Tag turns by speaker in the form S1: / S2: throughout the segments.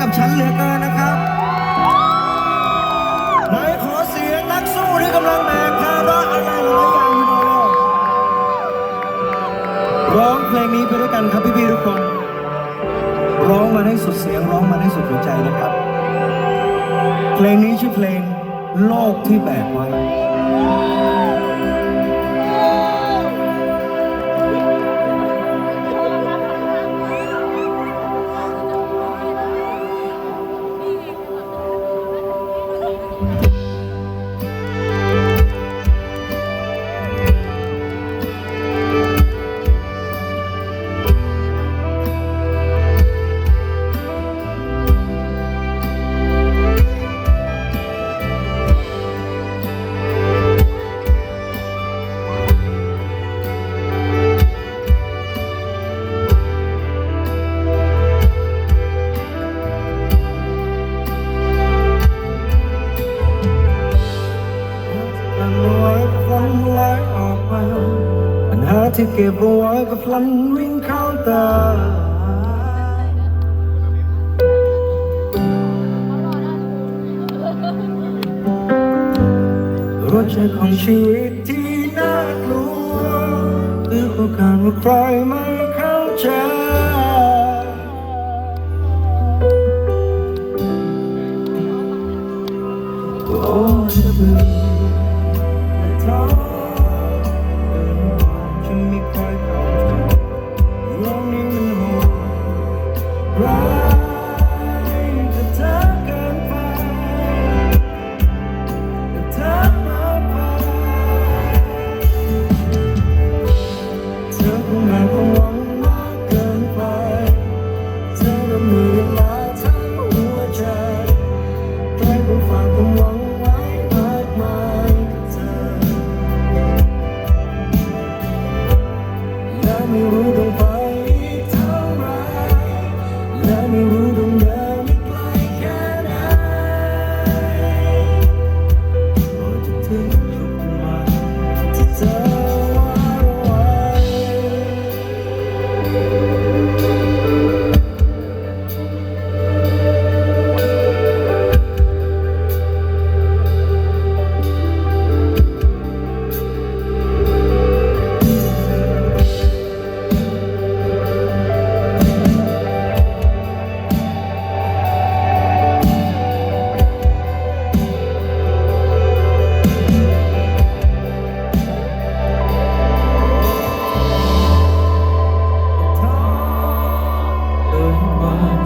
S1: กับฉันเหลือเกินนะครับไหนขอเสียงนักสู้ที่กำลังแบกภาระอะไรหลายอย่างอยู่หน่อยเลยร้องเพลงนี้ไปด้วยกันครับพี่ๆทุกคน ร้องมาให้สุดเสียงร้องมาให้สุดหัวใจนะครับ เพลงนี้ชื่อเพลงโลกที่แบกไว้ กัน ที่เก็บเอาไว้ก็พลันวิ่งเข้าตารสชาติของชีวิตที่น่ากลัวคือโอกาสว่าใครไม่เข้าใจโอ้จะเบื่อและท้อ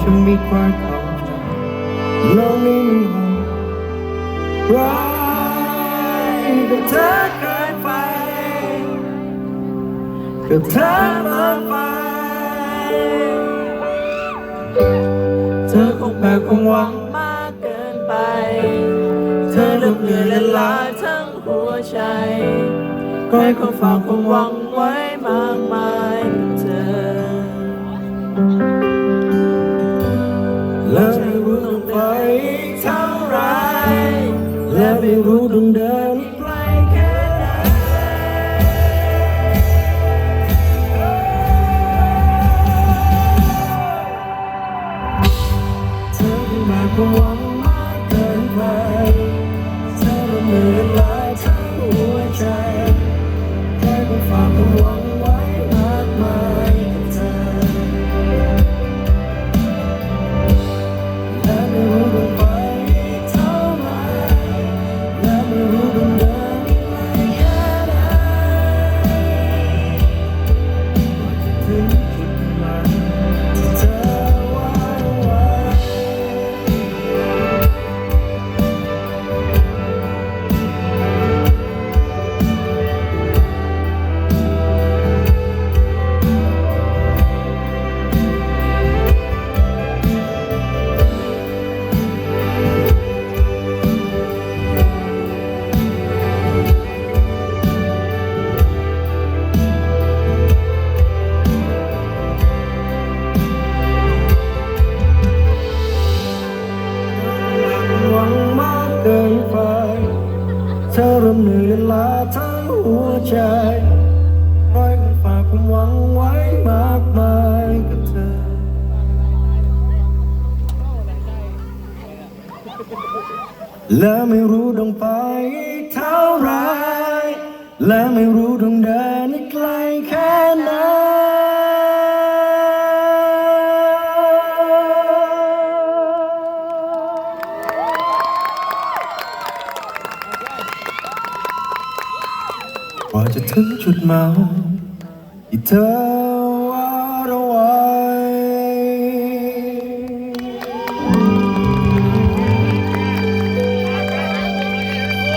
S1: กว่าจะมีใครเข้าใจโลกนี้มันโหดร้ายกับเธอเกินไปกับเธอมาไปเธอคงแบก
S2: ความหวังมากเกินไป เธอเลือกเหลือย
S1: และลาทั้งหัวใจใครก็ฝากความหวังไว้มากมาย รู้ต้องไปอีกเท่าไรและไม่รู้ต้องเดิน มเหนื่อยล้าทั้งหัวใจรอยมันฝากความหวังไว้มากมายกับเธอ และไม่รู้ต้งไปเท่าไรและไม่รู้ต้งเดิน กว่าจะถึงจุดหมายที่เธอวาดเอาไว้ข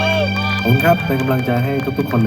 S1: อบคุณครับเป็นกำลังใจให้ทุกๆคน